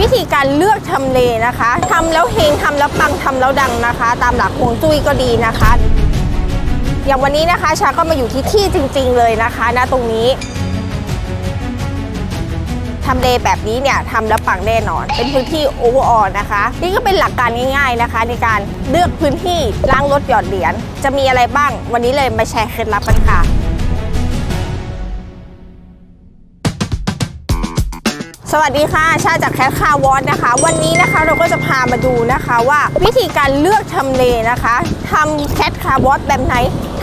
วิธีการเลือกทำเลนะคะทำแล้วเฮงทำแล้วปังทำแล้วดังนะคะ ตามหลักฮวงจุ้ยก็ดีนะคะ อย่างวันนี้นะคะชาก็มาอยู่ที่ที่จริง ๆ เลยนะคะณตรงนี้ทำเลแบบนี้เนี่ยทำแล้วปังแน่นอน เป็นพื้นที่โอเวอร์ออนะคะ นี่ก็เป็นหลักการง่าย ๆนะคะ ในการเลือกพื้นที่ล้างรถหยอดเหรียญจะมีอะไรบ้าง วันนี้เลยมาแชร์เคล็ดลับกันค่ะ สวัสดีค่ะ ชาจากแคทคาร์วอตนะคะ วันนี้นะคะเราก็จะพามาดูนะคะว่าวิธีการเลือกทำเลนะคะทำแคทคาร์วอตแบบไหน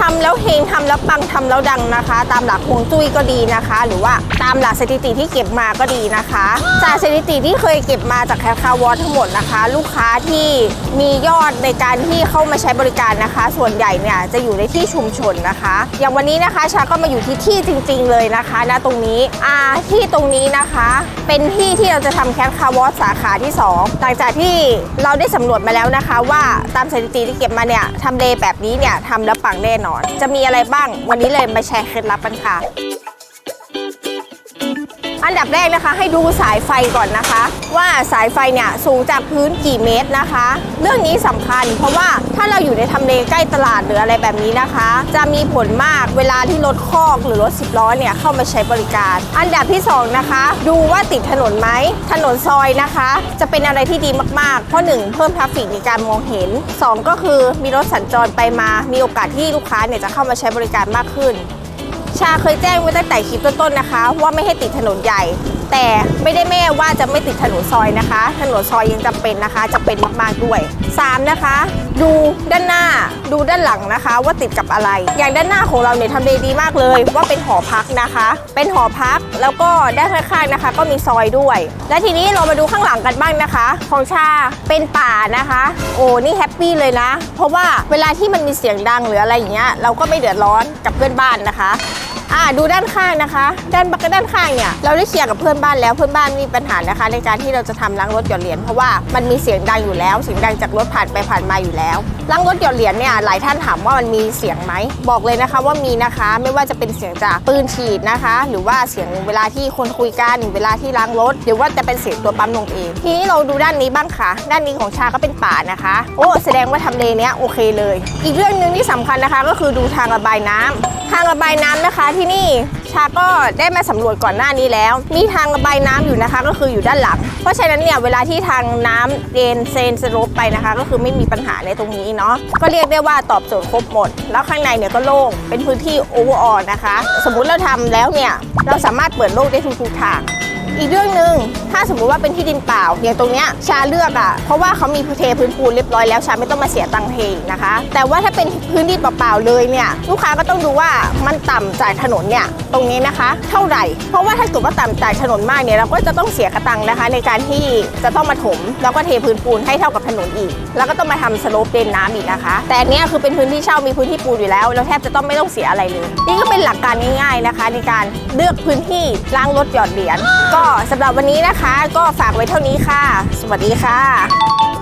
ทำแล้วเฮงทำแล้วปังทำแล้วดังนะคะ ตามหลักฮวงจุ้ยก็ดีนะคะ หรือว่าตามหลักสถิติที่เก็บมาก็ดีนะคะ จากสถิติที่เคยเก็บมาจากแคคาวอทั้งหมดนะคะ ลูกค้าที่มียอดในการที่เข้ามาใช้บริการนะคะ ส่วนใหญ่เนี่ยจะอยู่ในที่ชุมชนนะคะ อย่างวันนี้นะคะชาก็มาอยู่ที่ที่จริง ๆ เลยนะคะณตรงนี้อ่าที่ตรงนี้นะคะ เป็นที่ที่เราจะทำแคคาวอสสาขาที่ 2 หลังจากที่เราได้สำรวจมาแล้วนะคะ ว่าตามสถิติที่เก็บมาเนี่ยทำเลแบบนี้เนี่ยทำแล้วปังแน่นอน จะมีอะไรบ้าง วันนี้เลยมาแชร์เคล็ดลับกันค่ะ อันดับแรกนะคะ ให้ดูสายไฟก่อนนะคะ ว่าสายไฟเนี่ยสูงจากพื้นกี่เมตรนะคะ เรื่องนี้สำคัญ เพราะว่าถ้าเราอยู่ในทำเลใกล้ตลาดหรืออะไรแบบนี้นะคะ จะมีผลมากเวลาที่รถคอกหรือรถสิบล้อเนี่ยเข้ามาใช้บริการ อันดับที่สองนะคะ ดูว่าติดถนนไหมถนนซอยนะคะ จะเป็นอะไรที่ดีมากๆเพราะหนึ่งเพิ่มทราฟฟิกในการมองเห็นสองก็คือมีรถสัญจรไปมา มีโอกาสที่ลูกค้าเนี่ยจะเข้ามาใช้บริการมากขึ้น ชาเคยแจ้งไว้ตั้งแต่คลิปต้นๆนะคะ ว่าไม่ให้ติดถนนใหญ่ แต่ไม่ได้แม่ว่าจะไม่ติดถนนซอยนะคะ ถนนซอยยังจำเป็นนะคะจะเป็นมากๆด้วย 3 นะคะ ดูด้านหน้าดูด้านหลังนะคะ ว่าติดกับอะไร อย่างด้านหน้าของเราเนี่ยทำเลดีมากเลย ว่าเป็นหอพักนะคะ เป็นหอพักแล้วก็ด้านข้างๆนะคะ ก็มีซอยด้วย และทีนี้เรามาดูข้างหลังกันบ้างนะคะ ของชาเป็นป่านะคะ โอ้นี่แฮปปี้เลยนะ เพราะว่าเวลาที่มันมีเสียงดังหรืออะไรอย่างเงี้ยเราก็ไม่เดือดร้อนกับเพื่อนบ้านนะคะ อ่าดูด้านข้างนะคะ ด้านบักด้านข้างเนี่ยเราได้เคลียร์กับเพื่อนบ้านแล้วเพื่อนบ้านมีปัญหานะคะ ในการที่เราจะทำล้างรถหยอดเหรียญเพราะว่ามันมีเสียงดังอยู่แล้วเสียงดังจากรถผ่านไปผ่านมาอยู่แล้วล้างรถหยอดเหรียญเนี่ยหลายท่านถามว่ามันมีเสียงไหมบอกเลยนะคะว่ามีนะคะ ไม่ว่าจะเป็นเสียงจากปืนฉีดนะคะ หรือว่าเสียงเวลาที่คนคุยกันเวลาที่ล้างรถ หรือว่าจะเป็นเสียงตัวปั๊มลงเองทีนี้เราดูด้านนี้บ้างค่ะ ด้านนี้ของชาก็เป็นป่านะคะ โอ้แสดงว่าทำเลเนี้ยโอเคเลย อีกเรื่องหนึ่งที่สำคัญนะคะ ก็คือดูทางระบายน้ำทางระบายน้ำนะคะที่นี่ชาก็ได้มาสำรวจก่อนหน้านี้แล้ว มีทางระบายน้ำอยู่นะคะ ก็คืออยู่ด้านหลัง เพราะฉะนั้นเนี่ยเวลาที่ทางน้ำเดนเซนสโลปไปนะคะ ก็คือไม่มีปัญหาในตรงนี้เนาะก็เรียกได้ว่าตอบโจทย์ครบหมด แล้วข้างในเนี่ยก็โล่งเป็นพื้นที่โอเวอร์ออนะคะ สมมุติเราทำแล้วเนี่ยเราสามารถเปิดโลกได้ทุกๆทาง อีกเรื่องหนึ่ง ถ้าสมมุติว่าเป็นที่ดินเปล่าอย่างตรงเนี้ยชาเลือกอะเพราะว่าเขามีเทพื้นปูนเรียบร้อยแล้วชาไม่ต้องมาเสียตังค์เทนะคะ แต่ว่าถ้าเป็นพื้นดินเปล่าๆเลยเนี่ยลูกค้าก็ต้องดูว่ามันต่ำจากถนนเนี่ยตรงนี้นะคะ เท่าไหร่ เพราะว่าถ้าเกิดว่าต่ำจากถนนมากเนี่ยเราก็จะต้องเสียกระตังนะคะ ในการที่จะต้องมาถม แล้วก็เทพื้นปูนให้เท่ากับถนนอีก แล้วก็ต้องมาทำสโลปเดนน้ำอีกนะคะ แต่อันเนี้ยคือเป็นพื้นที่เช่ามีพื้นที่ปูนอยู่แล้ว เราแทบจะต้องไม่ต้องเสียอะไรเลย นี่ก็เป็นหลักการง่าย ๆนะคะ ในการเลือกพื้นที่ล้างรถหยอดเหรียญก็สำหรับวันนี้นะคะ ก็ฝากไว้เท่านี้ค่ะ สวัสดีค่ะ